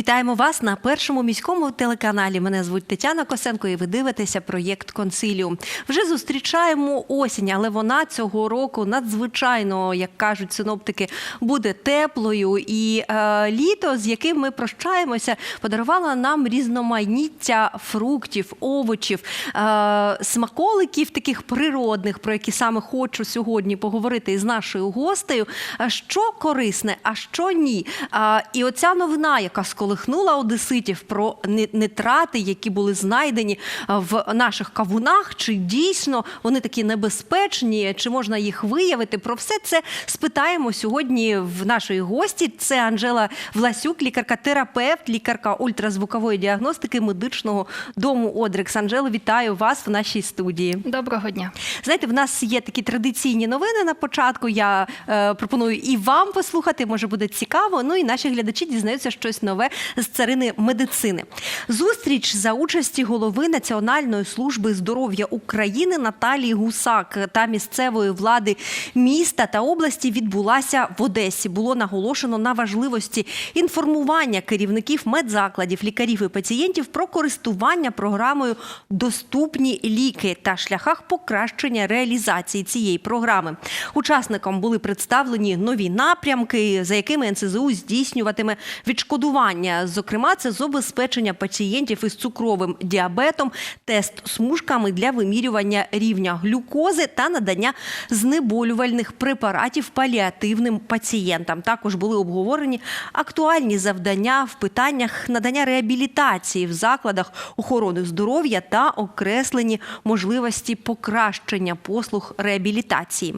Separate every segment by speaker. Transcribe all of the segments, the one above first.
Speaker 1: Вітаємо вас на першому міському телеканалі. Мене звуть Тетяна Косенко, і ви дивитеся проєкт Консиліум. Вже зустрічаємо осінь, але вона цього року надзвичайно, як кажуть синоптики, буде теплою. І е, літо, з яким ми прощаємося, подарувало нам різноманіття фруктів, овочів, е, смаколиків таких природних, про які саме хочу сьогодні поговорити із нашою гостею. Що корисне, а що ні. А, І оця новина, яка сколихнула одеситів про ни- нитрати, які були знайдені в наших кавунах, чи дійсно вони такі небезпечні, чи можна їх виявити? Про все це спитаємо сьогодні в нашої гості. Це Анжела Власюк, лікарка-терапевт, лікарка ультразвукової діагностики медичного дому Одрекс. Анжела, вітаю вас в нашій студії.
Speaker 2: Доброго дня.
Speaker 1: Знаєте, в нас є такі традиційні новини на початку. Я е, пропоную і вам послухати, може буде цікаво. Ну і наші глядачі дізнаються щось нове з царини медицини. Зустріч за участі голови Національної служби здоров'я України Наталії Гусак та місцевої влади міста та області відбулася в Одесі. Було наголошено на важливості інформування керівників медзакладів, лікарів і пацієнтів про користування програмою Доступні ліки та шляхах покращення реалізації цієї програми. Учасникам були представлені нові напрямки, за якими НСЗУ здійснюватиме відшкодування. Зокрема, це забезпечення пацієнтів із цукровим діабетом, тест смужками для вимірювання рівня глюкози та надання знеболювальних препаратів паліативним пацієнтам. Також були обговорені актуальні завдання в питаннях надання реабілітації в закладах охорони здоров'я та окреслені можливості покращення послуг реабілітації.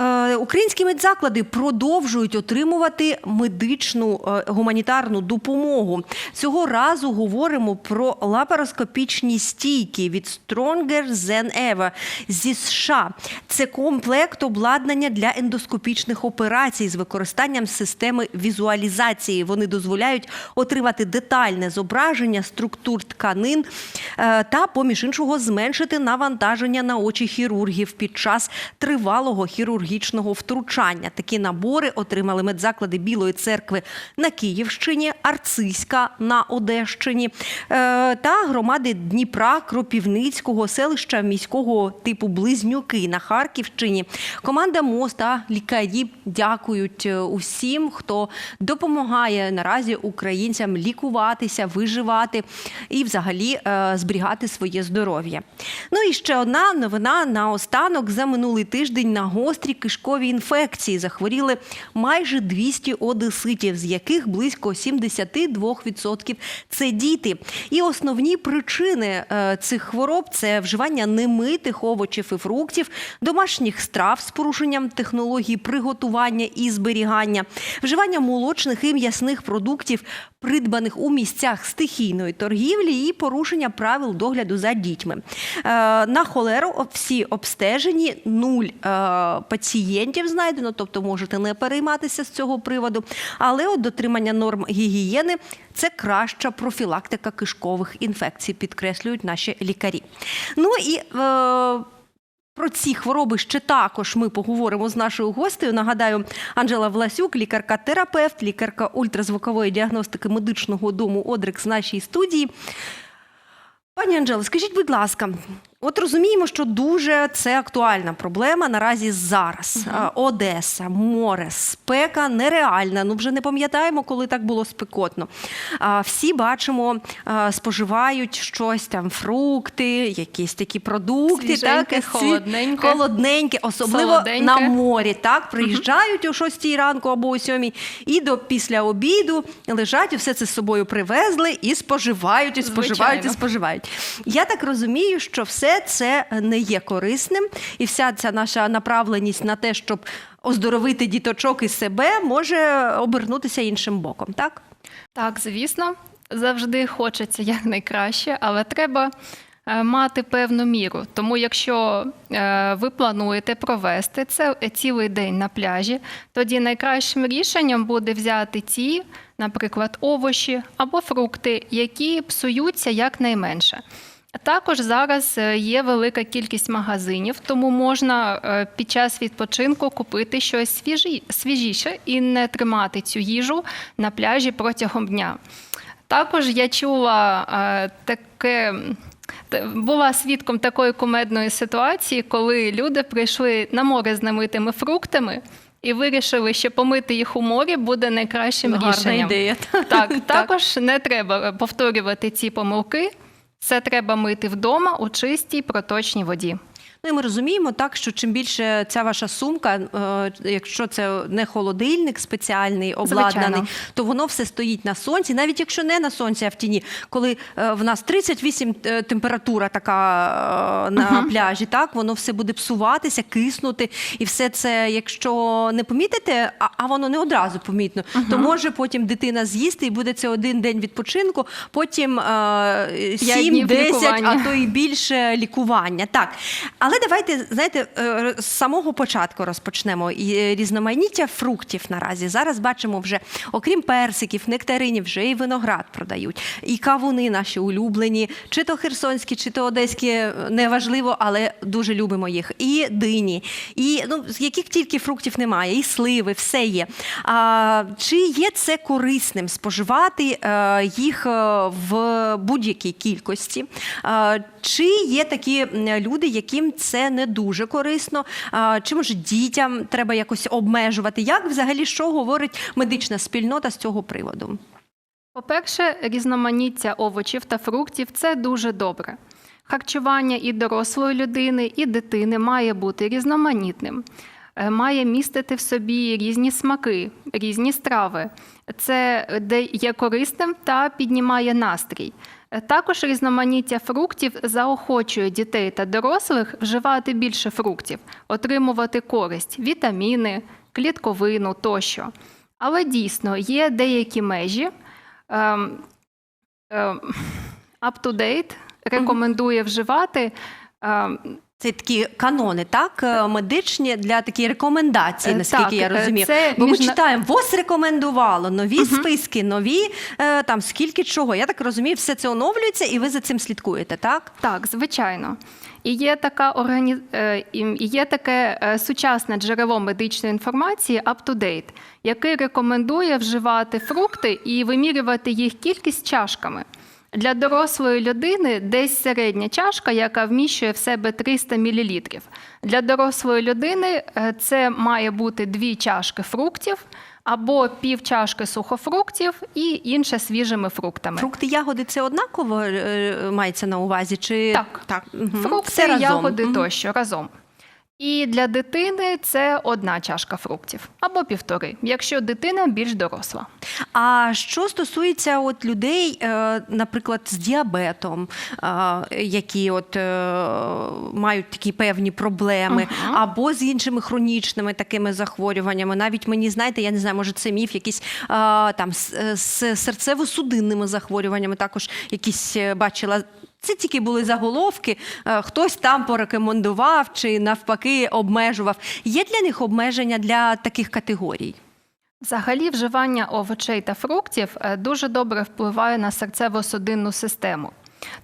Speaker 1: Е, Українські медзаклади продовжують отримувати медичну е, гуманітарну допомогу. Цього разу говоримо про лапароскопічні стійки від Stronger Than Ever зі США. Це комплект обладнання для ендоскопічних операцій з використанням системи візуалізації. Вони дозволяють отримати детальне зображення структур тканин е, та, поміж іншого, зменшити навантаження на очі хірургів під час тривалого хірургічного втручання. Такі набори отримали медзаклади Білої церкви на Київщині, Арциська на Одещині е, та громади Дніпра, Кропівницького, селища міського типу Близнюки на Харківщині. Команда МОЗ та лікарі дякують е, усім, хто допомагає наразі українцям лікуватися, виживати і взагалі е, зберігати своє здоров'я. Ну і ще одна новина на останок за минулий тиждень на гострі кишкові інфекції захворіли майже 200 одеситів, з яких близько 72% – це діти. І основні причини е, цих хвороб це вживання немитих овочів і фруктів, домашніх страв з порушенням технології приготування і зберігання, вживання молочних і м'ясних продуктів, придбаних у місцях стихійної торгівлі, і порушення правил догляду за дітьми. Е, На холеру всі обстежені, нуль е, пацієнтів знайдено, тобто можете не перейматися з цього приводу. Але от дотримання норм гігієни це краща профілактика кишкових інфекцій, підкреслюють наші лікарі. Ну і е, про ці хвороби ще також ми поговоримо з нашою гостею. Нагадаю, Анжела Власюк, лікарка-терапевт, лікарка ультразвукової діагностики медичного дому Одрекс в нашій студії. Пані Анжело, скажіть, будь ласка, от розуміємо, що дуже це актуальна проблема наразі зараз. А, Одеса, море, спека нереальна. Ну вже не пам'ятаємо, коли так було спекотно. Всі бачимо, споживають щось там, фрукти, якісь такі продукти,
Speaker 2: Свіженьке,
Speaker 1: так,
Speaker 2: холодненьке.
Speaker 1: холодненьке, особливо
Speaker 2: Солоденьке.
Speaker 1: на морі. Так, приїжджають о 6 ранку або о 7 і до після обіду лежать, і все це з собою привезли і споживають, і споживають, і споживають. Я так розумію, що все це не є корисним, і вся ця наша направленість на те, щоб оздоровити діточок і себе, може обернутися іншим боком. Так?
Speaker 2: Так, звісно, завжди хочеться якнайкраще, але треба е, мати певну міру. Тому, якщо е, ви плануєте провести це цілий день на пляжі, тоді найкращим рішенням буде взяти ті, наприклад, овочі або фрукти, які псуються якнайменше. Також зараз е, є велика кількість магазинів, тому можна е, під час відпочинку купити щось свіжі, свіжіше і не тримати цю їжу на пляжі протягом дня. Також я чула е, таке. Була свідком такої кумедної ситуації, коли люди прийшли на море з намитими фруктами і вирішили, що помити їх у морі буде найкращим
Speaker 1: Гарна
Speaker 2: рішенням.
Speaker 1: ідея.
Speaker 2: Так, також не треба повторювати ці помилки. Все треба мити вдома у чистій проточній воді.
Speaker 1: Ну і ми розуміємо так, що чим більше ця ваша сумка, е, якщо це не холодильник специальний, обладнаний,
Speaker 2: Звичайно.
Speaker 1: то воно все стоїть на сонці, навіть якщо не на сонці, а в тіні, коли е, в нас 38 е, температура така на пляжі, так воно все буде псуватися, киснути, і все це, якщо не помітите, а, а воно не одразу помітно, то може потім дитина з'їсти і буде це один день відпочинку, потім е,
Speaker 2: П'ять днів
Speaker 1: 7-10, а то і більше лікування. Так. Але давайте, знаєте, е, з самого початку розпочнемо. І е, різноманіття фруктів наразі. Зараз бачимо вже, окрім персиків, нектаринів, вже і виноград продають, і кавуни наші улюблені, чи то херсонські, чи то одеські, е, неважливо, але дуже любимо їх. І дині, і ну, яких тільки фруктів немає, і сливи, все є. А, чи є це корисним споживати їх в будь-якій кількості? А, чи є такі люди, яким це не дуже корисно? Чим чи може дітям треба якось обмежувати? Як взагалі що говорить медична спільнота з цього приводу?
Speaker 2: По-перше, різноманіття овочів та фруктів це дуже добре. Харчування і дорослої людини, і дитини має бути різноманітним, має містити в собі різні смаки, різні страви. Це де є корисним та піднімає настрій. Е, Також різноманіття фруктів заохочує дітей та дорослих вживати більше фруктів, отримувати користь, вітаміни, клітковину тощо. Але дійсно є деякі межі. Ем, ем, Up to date рекомендує вживати ем,
Speaker 1: Це такі канони, так е, медичні для такі рекомендації,
Speaker 2: Е,
Speaker 1: наскільки
Speaker 2: так,
Speaker 1: я
Speaker 2: е,
Speaker 1: розумію.
Speaker 2: це
Speaker 1: Бо ми
Speaker 2: міжна-
Speaker 1: читаємо, ВОЗ рекомендувало нові списки, нові там скільки чого. Я так розумію, все це оновлюється, і ви за цим слідкуєте, так?
Speaker 2: Так, звичайно. І є така органі... і є таке сучасне джерело медичної інформації UpToDate, яке рекомендує вживати фрукти і вимірювати їх кількість чашками. Для дорослої людини десь середня чашка, яка вміщує в себе 300 мл. Для дорослої людини е, це має бути дві чашки фруктів або пів чашки сухофруктів і інше свіжими фруктами.
Speaker 1: Фрукти, ягоди це однаково е, мається на увазі? Чи
Speaker 2: Так.
Speaker 1: так. мгм.
Speaker 2: Фрукти,
Speaker 1: Все
Speaker 2: ягоди
Speaker 1: Мгм.
Speaker 2: тощо разом. І для дитини це одна чашка фруктів або півтори, якщо дитина більш доросла.
Speaker 1: А що стосується от людей, е, наприклад, з діабетом, е, які от е, мають такі певні проблеми, або з іншими хронічними такими захворюваннями, навіть мені знаєте, я не знаю, може це міф, якісь там з, серцево-судинними захворюваннями, також якісь бачила. Це тільки були заголовки, е, хтось там порекомендував чи навпаки обмежував. Є для них обмеження для таких категорій?
Speaker 2: Взагалі, вживання овочей та фруктів е, дуже добре впливає на серцево-судинну систему.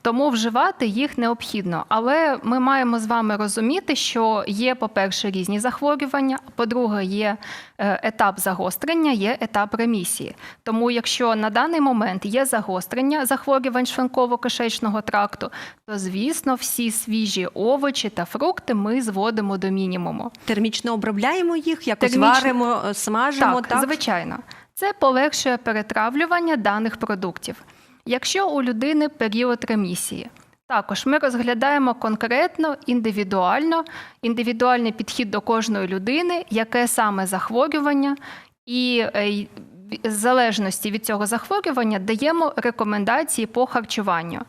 Speaker 2: Тому вживати їх необхідно. Але ми маємо з вами розуміти, що є, по-перше, різні захворювання, по-друге, є е, етап загострення, є етап ремісії. Тому, якщо на даний момент є загострення захворювань шлунково-кишечного тракту, то звісно всі свіжі овочі та фрукти ми зводимо до мінімуму.
Speaker 1: Термічно обробляємо їх, якось
Speaker 2: Термічно.
Speaker 1: варимо, е, смажимо.
Speaker 2: Так,
Speaker 1: Так,
Speaker 2: звичайно. Це полегшує перетравлювання даних продуктів. Якщо у людини період ремісії, також ми розглядаємо конкретно, індивідуально, індивідуальний підхід до кожної людини, яке саме захворювання, і е, в залежності від цього захворювання даємо рекомендації по харчуванню.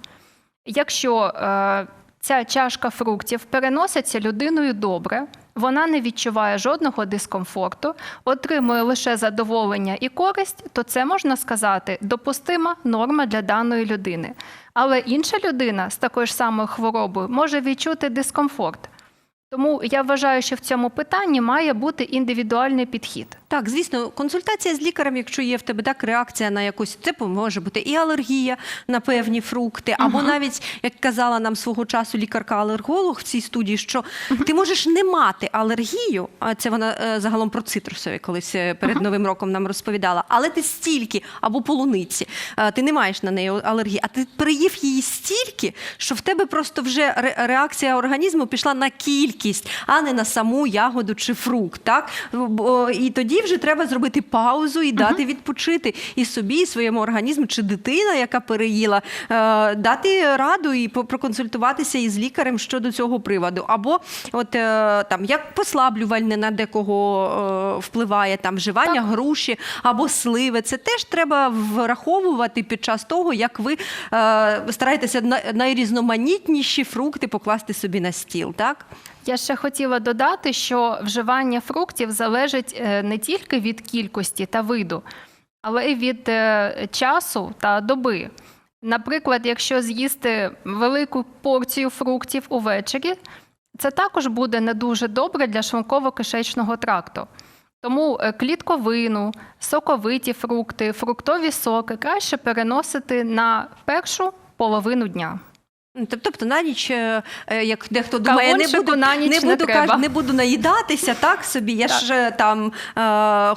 Speaker 2: Якщо е, ця чашка фруктів переноситься людиною добре, вона не відчуває жодного дискомфорту, отримує лише задоволення і користь, то це можна сказати допустима норма для даної людини. Але інша людина з такою ж самою хворобою може відчути дискомфорт. Тому я вважаю, що в цьому питанні має бути індивідуальний підхід.
Speaker 1: Так, звісно, консультація з лікарем, якщо є в тебе так реакція на якусь, це може бути і алергія на певні фрукти, або навіть як казала нам свого часу лікарка-алерголог в цій студії, що ти можеш не мати алергію, а це вона е, загалом про цитрусові колись е, перед новим роком нам розповідала. Але ти стільки або полуниці, е, ти не маєш на неї алергії, а ти переїв її стільки, що в тебе просто вже реакція організму пішла на кількість, а не на саму ягоду чи фрукт. Так і тоді вже треба зробити паузу і дати відпочити і собі, і своєму організму, чи дитина, яка переїла, е, дати раду і проконсультуватися із лікарем щодо цього приводу. Або от е, там як послаблювальне на декого е, впливає там вживання груші або сливи. Це теж треба враховувати під час того, як ви стараєтеся на- найрізноманітніші фрукти покласти собі на стіл. Так?
Speaker 2: Я ще хотіла додати, що вживання фруктів залежить е, не тільки від кількості та виду, але й від е, часу та доби. Наприклад, якщо з'їсти велику порцію фруктів увечері, це також буде не дуже добре для шлунково-кишечного тракту. Тому е, клітковину, соковиті фрукти, фруктові соки краще переносити на першу половину дня.
Speaker 1: Тоб- Тобто на ніч, е, е, як дехто думає, не буду,
Speaker 2: на ніч
Speaker 1: не
Speaker 2: не
Speaker 1: буду,
Speaker 2: треба.
Speaker 1: каже, не буду наїдатися, так собі. Я
Speaker 2: Так.
Speaker 1: ж е, там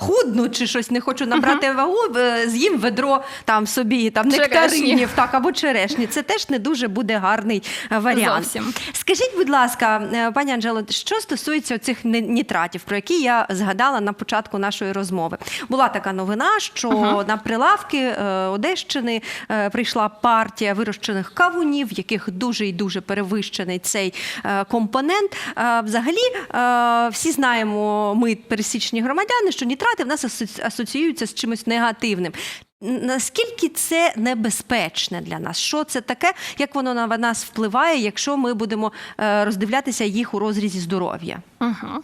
Speaker 1: худну чи щось не хочу набрати вагу, е, з'їм ведро там собі там
Speaker 2: Черешні.
Speaker 1: нектаринів, так або черешні. Це теж не дуже буде гарний варіант.
Speaker 2: Зовсім.
Speaker 1: Скажіть, будь ласка, пані Анжело, що стосується цих ні- нітратів, про які я згадала на початку нашої розмови, була така новина, що на прилавки Одещини прийшла партія вирощених кавунів, яких дуже і дуже перевищений цей е, компонент. Е, Взагалі, е, всі знаємо, ми пересічні громадяни, що нітрати в нас асоціюються з чимось негативним. Наскільки це небезпечне для нас? Що це таке? Як воно на нас впливає, якщо ми будемо роздивлятися їх у розрізі здоров'я?
Speaker 2: Угу.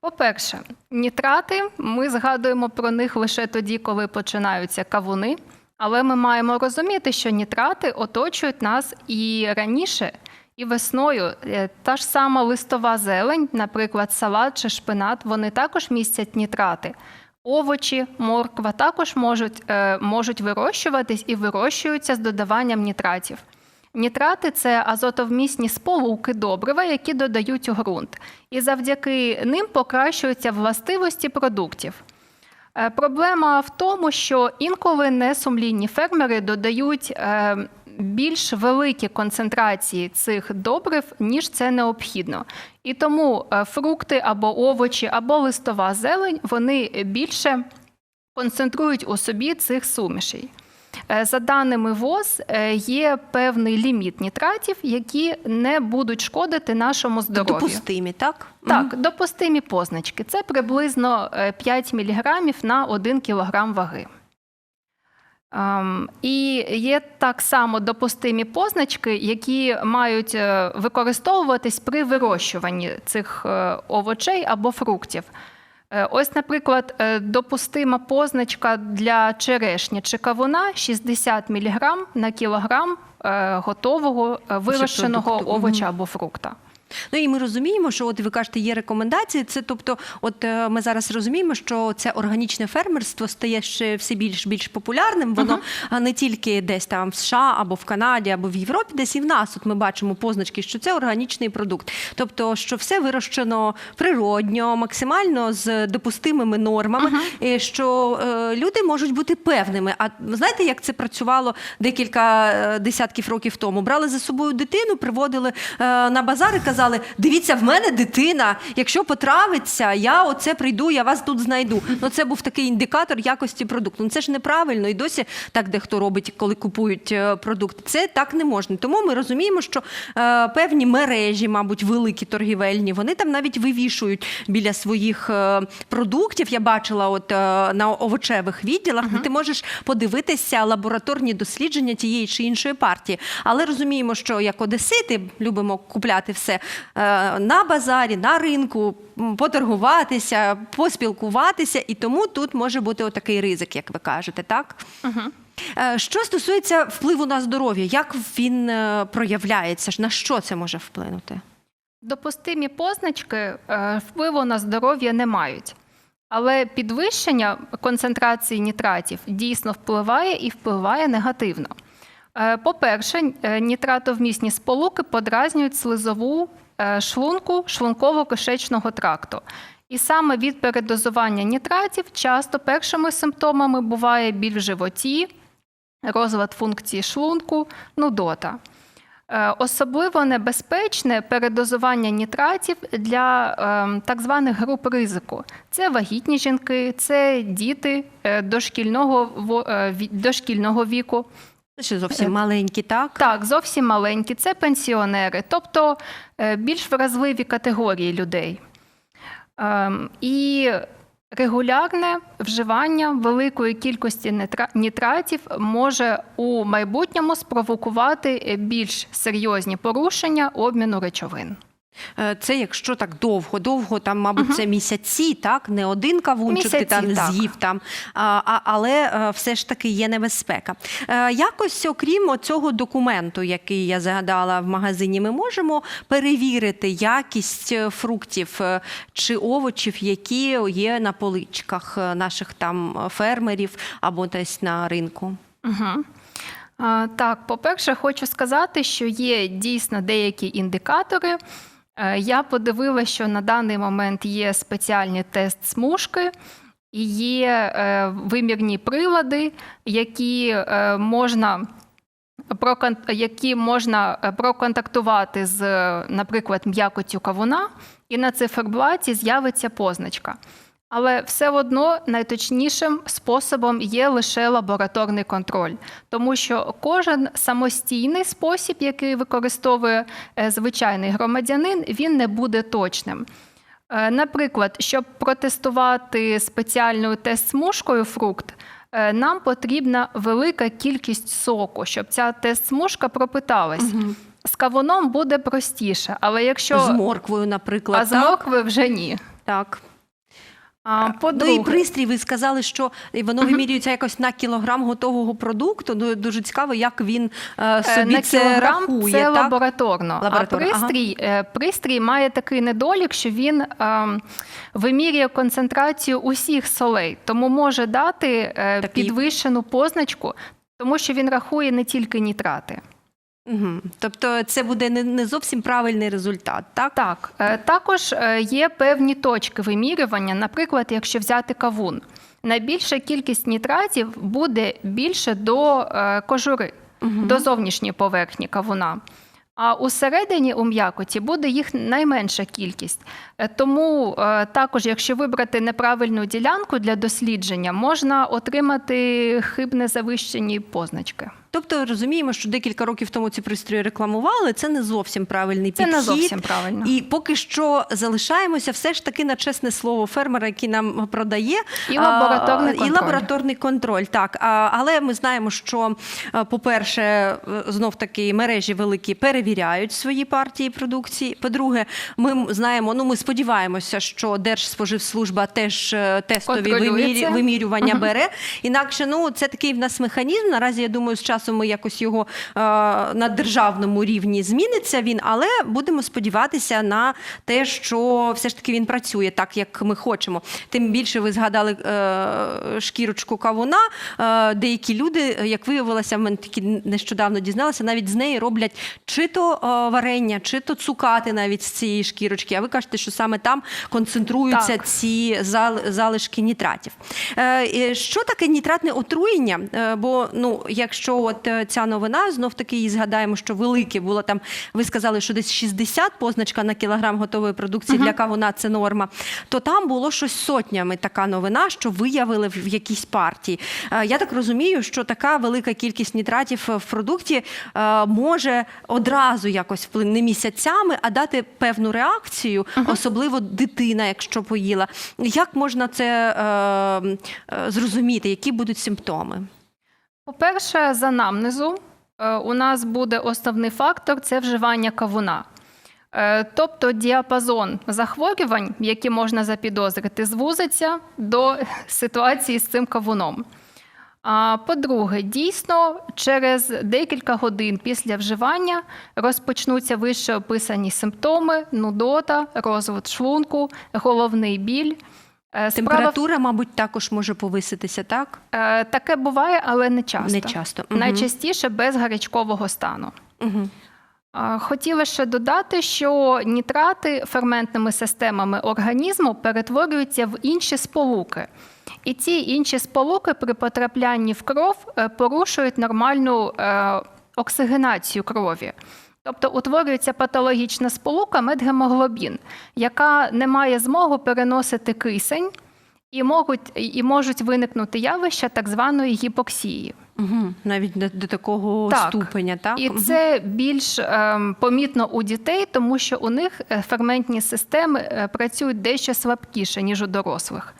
Speaker 2: По-перше, нітрати ми згадуємо про них лише тоді, коли починаються кавуни. Але ми маємо розуміти, що нітрати оточують нас і раніше, і весною. Е, Та ж сама листова зелень, наприклад, салат чи шпинат, вони також містять нітрати. Овочі, морква також можуть, е, можуть вирощуватись і вирощуються з додаванням нітратів. Нітрати це азотовмісні сполуки добрива, які додають у ґрунт, і завдяки ним покращуються властивості продуктів. Е, Проблема в тому, що інколи несумлінні фермери додають е, більш великі концентрації цих добрив, ніж це необхідно. І тому е, фрукти або овочі, або листова зелень вони більше концентрують у собі цих сумішей. Е, За даними ВОЗ, е, є певний ліміт нітратів, які не будуть шкодити нашому здоров'ю.
Speaker 1: Допустимі, так?
Speaker 2: Так, допустимі позначки. Це приблизно е, 5 мг на 1 кг ваги. Ем, І є так само допустимі позначки, які мають е, використовуватись при вирощуванні цих е, овочей або фруктів. Е, Ось, наприклад, е, допустима позначка для черешні чи кавуна 60 мг на кілограм е, готового вирощеного овоча або фрукта.
Speaker 1: Ну і ми розуміємо, що от ви кажете, є рекомендації. Це тобто, от е, ми зараз розуміємо, що це органічне фермерство стає ще все більш більш популярним. Воно а, не тільки десь там в США або в Канаді, або в Європі, десь і в нас. От ми бачимо позначки, що це органічний продукт. Тобто, що все вирощено природньо, максимально з допустимими нормами, і що е, люди можуть бути певними. А знаєте, як це працювало декілька е, десятків років тому? Брали за собою дитину, приводили е, на базар і казали: дивіться, в мене дитина. Якщо потравиться, я оце прийду, я вас тут знайду. Ну це був такий індикатор якості продукту. Ну це ж неправильно, і досі так дехто робить, коли купують е, продукти. Це так не можна. Тому ми розуміємо, що е, певні мережі, мабуть, великі торгівельні, вони там навіть вивішують біля своїх е, продуктів. Я бачила, от е, на овочевих відділах, де ти можеш подивитися лабораторні дослідження тієї чи іншої партії. Але розуміємо, що як одесити любимо купляти все на базарі, на ринку, поторгуватися, поспілкуватися, і тому тут може бути отакий ризик, як ви кажете, так? Е, Що стосується впливу на здоров'я, як він е, проявляється? На що це може вплинути?
Speaker 2: Допустимі позначки е, впливу на здоров'я не мають. Але підвищення концентрації нітратів дійсно впливає і впливає негативно. Е, По-перше, е, нітратовмісні сполуки подразнюють слизову е, шлунку шлунково-кишечного тракту. І саме від передозування нітратів часто першими симптомами буває біль в животі, розлад функції шлунку, нудота. Особливо небезпечне передозування нітратів для так званих груп ризику. Це вагітні жінки, це діти дошкільного, дошкільного віку.
Speaker 1: Це ще зовсім маленькі, так?
Speaker 2: Так, зовсім маленькі, це пенсіонери, тобто е, більш вразливі категорії людей. Ем, І регулярне вживання великої кількості нітратів може у майбутньому спровокувати більш серйозні порушення обміну речовин.
Speaker 1: Е, Це якщо так довго, довго, там, мабуть, це місяці, так? Не один кавунчик ти там
Speaker 2: так.
Speaker 1: з'їв там, а, але е, все ж таки є небезпека. Е, Якось, окрім цього документу, який я згадала в магазині, ми можемо перевірити якість фруктів чи овочів, які є на поличках наших там фермерів або десь на ринку.
Speaker 2: Угу. Так, по-перше, хочу сказати, що є дійсно деякі індикатори. Е, Я подивилася, що на даний момент є спеціальні тест-смужки і є е, вимірні прилади, які е, можна. Які можна проконтактувати з, наприклад, м'якотю кавуна, і на циферблаті з'явиться позначка. Але все одно найточнішим способом є лише лабораторний контроль, тому що кожен самостійний спосіб, який використовує е, звичайний громадянин, він не буде точним. Е, Наприклад, щоб протестувати спеціальною тест-смужкою фрукт, е, нам потрібна велика кількість соку, щоб ця тест-смужка пропиталась. З кавуном буде простіше, але якщо
Speaker 1: З морквою, наприклад.
Speaker 2: а з моркви вже ні.
Speaker 1: так.
Speaker 2: А,
Speaker 1: Ну і пристрій, ви сказали, що воно вимірюється якось на кілограм готового продукту. Ну дуже цікаво, як він е,
Speaker 2: Е,
Speaker 1: собі
Speaker 2: на
Speaker 1: це
Speaker 2: кілограм
Speaker 1: рахує.
Speaker 2: це
Speaker 1: так?
Speaker 2: лабораторно.
Speaker 1: Лабораторно,
Speaker 2: А пристрій, е, пристрій має такий недолік, що він ем, вимірює концентрацію усіх солей, тому може дати е,
Speaker 1: Такий-
Speaker 2: підвищену позначку, тому що він рахує не тільки нітрати.
Speaker 1: Угу. Тобто це буде не, не зовсім правильний результат, так?
Speaker 2: Так, е, також е, є певні точки вимірювання, наприклад, якщо взяти кавун. Найбільша кількість нітратів буде більше до е, кожури, до зовнішньої поверхні кавуна. А усередині у м'якоті буде їх найменша кількість. Тому також, якщо вибрати неправильну ділянку для дослідження, можна отримати хибне завищені позначки.
Speaker 1: Тобто розуміємо, що декілька років тому ці пристрої рекламували. Це не зовсім правильний
Speaker 2: Це
Speaker 1: підхід.
Speaker 2: не зовсім правильно.
Speaker 1: І поки що залишаємося все ж таки на чесне слово фермера, який нам продає
Speaker 2: І лабораторний
Speaker 1: а, і
Speaker 2: контроль.
Speaker 1: лабораторний контроль. Так, а, але ми знаємо, що, по-перше, знов таки мережі великі перевіряють свої партії продукції. По-друге, ми знаємо, ну ми сподіваємося, що Держспоживслужба теж е, тестові
Speaker 2: це.
Speaker 1: вимірювання бере. Інакше, ну це такий в нас механізм. Наразі я думаю, з часом ми якось його е, на державному рівні зміниться він, але будемо сподіватися на те, що все ж таки він працює так, як ми хочемо. Тим більше ви згадали е, шкірочку кавуна. Е, деякі люди, як виявилося, в мене тільки нещодавно дізналася, навіть з неї роблять чи то варення, чи то цукати навіть з цієї шкірочки. А ви кажете, що саме там концентруються
Speaker 2: Так.
Speaker 1: ці зал- залишки нітратів. Що таке нітратне отруєння? Бо ну, якщо от е, ця новина, знов таки її згадаємо, що велике було там, ви сказали, що десь 60 позначка на кілограм готової продукції для кавуна це норма, то там було щось сотнями така новина, що виявили в якійсь партії. Е, Я так розумію, що така велика кількість нітратів в продукті е, може одразу якось вплинути не місяцями, а дати певну реакцію, особливо дитина, якщо поїла. Як можна це е, е, зрозуміти? Які будуть симптоми?
Speaker 2: По-перше, з анамнезу е, у нас буде основний фактор це вживання кавуна. Е, Тобто діапазон захворювань, які можна запідозрити, звузиться до ситуації з цим кавуном. А по-друге, дійсно, через декілька годин після вживання розпочнуться вище описані симптоми: нудота, розвод шлунку, головний біль. Е, Справа
Speaker 1: Температура, мабуть, також може повиситися, так?
Speaker 2: Е, Таке буває, але не часто.
Speaker 1: Не часто. Мгм.
Speaker 2: Найчастіше без гарячкового стану.
Speaker 1: Угу.
Speaker 2: Хотіла ще додати, що нітрати ферментними системами організму перетворюються в інші сполуки. І ці інші сполуки при потраплянні в кров порушують нормальну оксигенацію крові. Тобто утворюється патологічна сполука медгемоглобін, яка не має змогу переносити кисень і можуть, і можуть виникнути явища так званої гіпоксії.
Speaker 1: Угу. Навіть до, до такого
Speaker 2: Так.
Speaker 1: ступеня, так?
Speaker 2: І
Speaker 1: Мгм.
Speaker 2: це більш ем, помітно у дітей, тому що у них е, ферментні системи е, працюють дещо слабкіше, ніж у дорослих.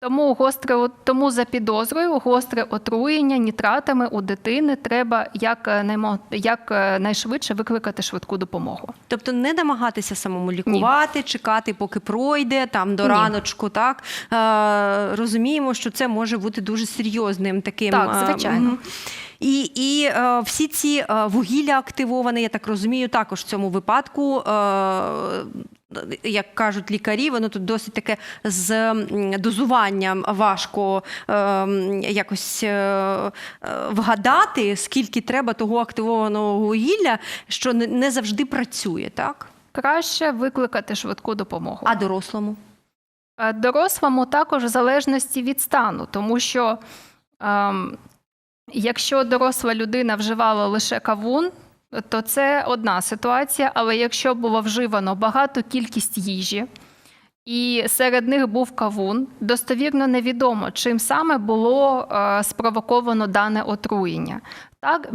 Speaker 2: Тому гостре, тому за підозрою гостре отруєння нітратами у дитини треба як, е, наймо- як е, найшвидше викликати швидку допомогу.
Speaker 1: Тобто не намагатися самому лікувати, чекати, поки пройде там до
Speaker 2: Ні.
Speaker 1: раночку. Так е, розуміємо, що це може бути дуже серйозним таким.
Speaker 2: Так,
Speaker 1: е,
Speaker 2: звичайно.
Speaker 1: І, і е, всі ці е, вугілля активовані, я так розумію, також в цьому випадку. Е, як кажуть лікарі, воно тут досить таке з дозуванням важко е, якось е, е, вгадати, скільки треба того активованого вугілля, що не, завжди працює, так?
Speaker 2: Краще викликати швидку допомогу.
Speaker 1: А дорослому?
Speaker 2: Е, Дорослому також в залежності від стану, тому що ем, якщо доросла людина вживала лише кавун, то це одна ситуація. Але якщо було вживано багато кількість їжі, і серед них був кавун, достовірно невідомо, чим саме було е, спровоковано дане отруєння. Так,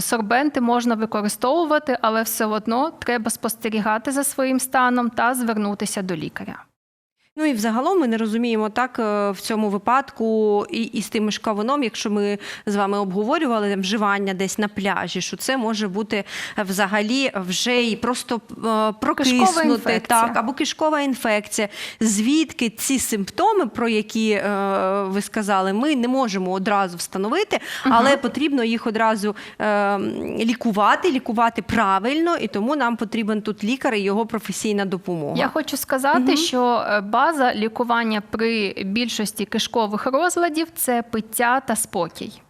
Speaker 2: сорбенти можна використовувати, але все одно треба спостерігати за своїм станом та звернутися до лікаря.
Speaker 1: Ну і взагалом ми не розуміємо так е, в цьому випадку і, і з тим ж кавуном, якщо ми з вами обговорювали там, вживання десь на пляжі, що це може бути взагалі вже і просто е, прокиснути, так, або кишкова інфекція. Звідки ці симптоми, про які е, ви сказали, ми не можемо одразу встановити, але потрібно їх одразу е, лікувати, лікувати правильно, і тому нам потрібен тут лікар і його професійна допомога.
Speaker 2: Я хочу сказати, що е, база лікування при більшості кишкових розладів це пиття та спокій.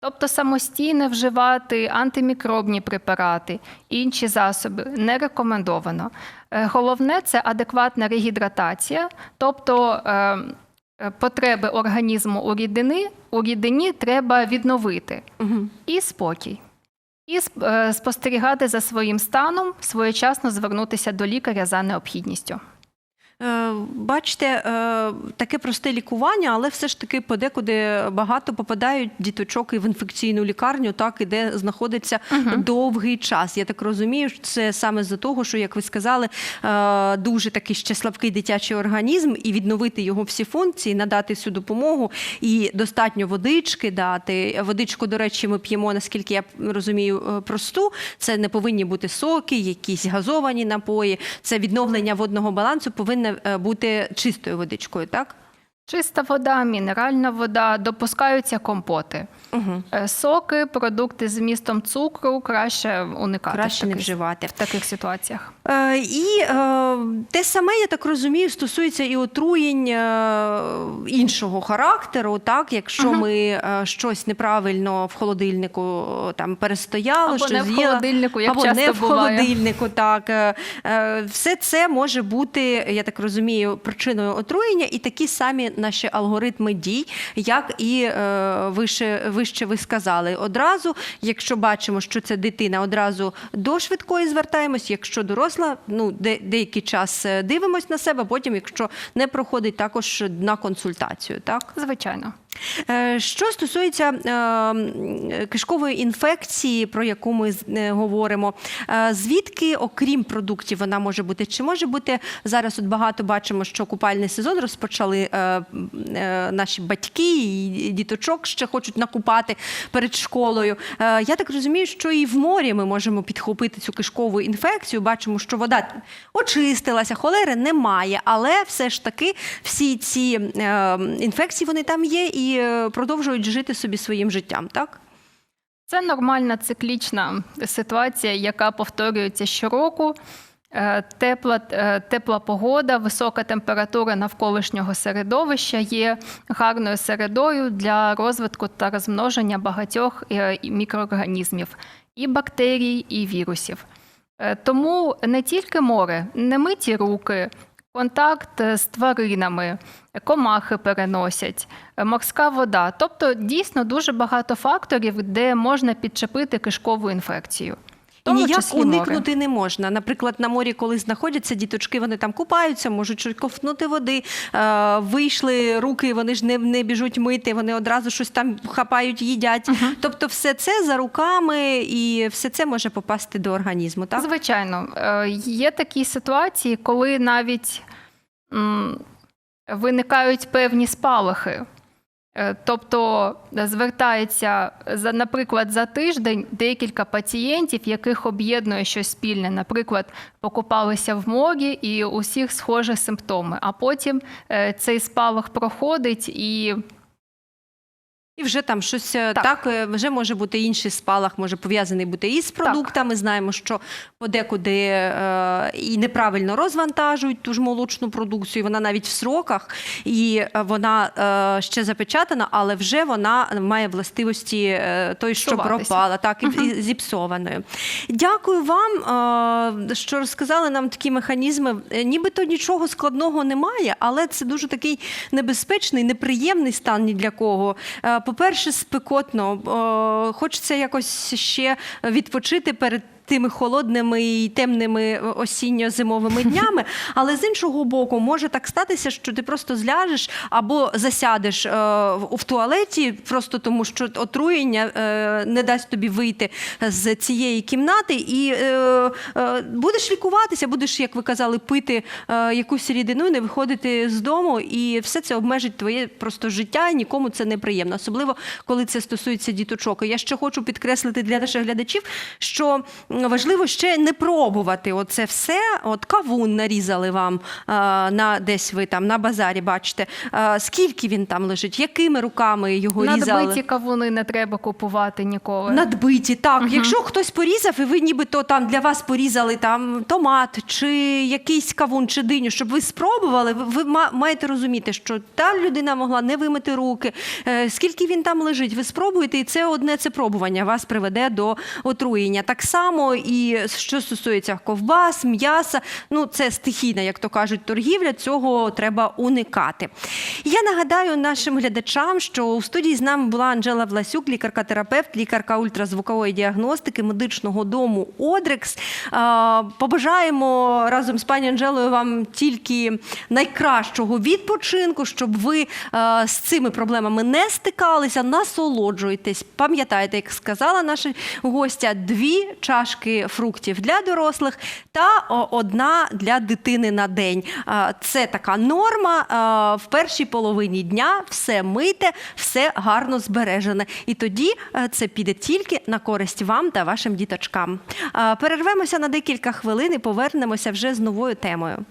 Speaker 2: Тобто самостійно вживати антимікробні препарати, інші засоби не рекомендовано. Е, Головне це адекватна регідратація, тобто е, е, потреби організму у рідини, у рідині треба відновити
Speaker 1: Мгм.
Speaker 2: і спокій. І спостерігати за своїм станом, своєчасно звернутися до лікаря за необхідністю.
Speaker 1: Е, Бачите, е, таке просте лікування, але все ж таки подекуди багато попадають діточок і в інфекційну лікарню, так і де знаходиться довгий час. Я так розумію, що це саме з-за того, що, як ви сказали, е, дуже такий ще слабкий дитячий організм, і відновити його всі функції, надати всю допомогу і достатньо водички дати. Водичку, до речі, ми п'ємо, наскільки я розумію, просту. Це не повинні бути соки, якісь газовані напої. Це відновлення водного балансу повинне е, бути чистою водичкою, так?
Speaker 2: Чиста вода, мінеральна вода, допускаються компоти.
Speaker 1: Угу.
Speaker 2: Е, Соки, продукти з вмістом цукру краще уникати
Speaker 1: Краще
Speaker 2: в,
Speaker 1: не
Speaker 2: таких,
Speaker 1: вживати.
Speaker 2: в таких ситуаціях.
Speaker 1: Е, і е, те саме, я так розумію, стосується і отруєнь е, іншого характеру. Так, якщо ми е, щось неправильно в холодильнику е, там перестояли,
Speaker 2: Або
Speaker 1: що
Speaker 2: не в
Speaker 1: з'їли,
Speaker 2: холодильнику, як
Speaker 1: або
Speaker 2: часто
Speaker 1: не в
Speaker 2: буває.
Speaker 1: холодильнику. Так е, е, все це може бути, я так розумію, причиною отруєння, і такі самі наші алгоритми дій, як і е, вище, вище ви сказали. Одразу, якщо бачимо, що це дитина, одразу до швидкої звертаємось. Якщо доросла, ну де, деякий час е, дивимось на себе. Потім, якщо не проходить, також на консультацію. Так
Speaker 2: Звичайно.
Speaker 1: Е, Що стосується е, кишкової інфекції, про яку ми е, говоримо, звідки, окрім продуктів, вона може бути? Чи може бути зараз? От багато бачимо, що купальний сезон розпочали наші батьки і діточок ще хочуть накупати перед школою. Я так розумію, що і в морі ми можемо підхопити цю кишкову інфекцію. Бачимо, що вода очистилася, холери немає, але все ж таки всі ці інфекції вони там є. І е, продовжують жити собі своїм життям, так?
Speaker 2: Це нормальна циклічна ситуація, яка повторюється щороку. Е, Тепла, е, тепла погода, висока температура навколишнього середовища є гарною середою для розвитку та розмноження багатьох мікроорганізмів, і бактерій, і вірусів. Тому не тільки море, немиті руки, контакт з тваринами, комахи переносять, е, морська вода. Тобто дійсно дуже багато факторів, де можна підчепити кишкову інфекцію. Тому
Speaker 1: ніяк
Speaker 2: числі море.
Speaker 1: уникнути не можна. Наприклад, на морі, коли знаходяться діточки, вони там купаються, можуть щось ковтнути води, е, вийшли руки, вони ж не, не біжуть мити, вони одразу щось там хапають, їдять. Тобто, все це за руками, і все це може попасти до організму. Так?
Speaker 2: Звичайно, Е, є такі ситуації, коли навіть виникають певні спалахи. Е, Тобто е, звертається за, наприклад, за тиждень декілька пацієнтів, яких об'єднує щось спільне. Наприклад, покупалися в морі і усіх схожі симптоми. А потім е, цей спалах проходить і
Speaker 1: І вже там щось е,
Speaker 2: Так.
Speaker 1: так, е, вже може бути інший спалах, може пов'язаний бути і з продуктами. Знаємо, що подекуди е, і неправильно розвантажують ту ж молочну продукцію. Вона навіть в сроках, і е, вона е, ще запечатана, але вже вона має властивості е, той, що
Speaker 2: Псуватися.
Speaker 1: пропала, так і, і зіпсованою. Дякую вам, е, що розказали нам такі механізми. Нібито нічого складного немає, але це дуже такий небезпечний, неприємний стан ні для кого. По-перше, спекотно. Хочеться якось ще відпочити перед. Тими холодними і темними осінньо-зимовими днями, але з іншого боку, може так статися, що ти просто зляжеш або засядеш е, в туалеті, просто тому що отруєння е, не дасть тобі вийти з цієї кімнати, і е, будеш лікуватися, будеш, як ви казали, пити якусь рідину, не виходити з дому, і все це обмежить твоє просто життя. і Нікому це не приємно, особливо коли це стосується діточок. І я ще хочу підкреслити для наших глядачів, що важливо ще не пробувати оце все. От кавун нарізали вам е, на десь ви там на базарі бачите. Е, скільки він там лежить, якими руками його різали?
Speaker 2: надбиті кавуни не треба купувати ніколи.
Speaker 1: Надбиті, так. Якщо хтось порізав, і ви нібито там для вас порізали там томат чи якийсь кавун чи диню, щоб ви спробували, ви, ви ма- маєте розуміти, що та людина могла не вимити руки. Е, скільки він там лежить, ви спробуєте, і це одне це пробування вас приведе до отруєння. Так само і що стосується ковбас, м'яса, ну це стихійна, як то кажуть, торгівля, цього треба уникати. Я нагадаю нашим глядачам, що у студії з нами була Анжела Власюк, лікарка-терапевт, лікарка ультразвукової діагностики медичного дому Одрекс. Побажаємо разом з пані Анжелою вам тільки найкращого відпочинку, щоб ви з цими проблемами не стикалися, насолоджуйтесь. Пам'ятайте, як сказала наша гостя, дві чашки фруктів для дорослих та одна для дитини на день. Це така норма. В першій половині дня все мите, все гарно збережене. І тоді е, це піде тільки на користь вам та вашим діточкам. Перервемося на декілька хвилин і повернемося вже з новою темою.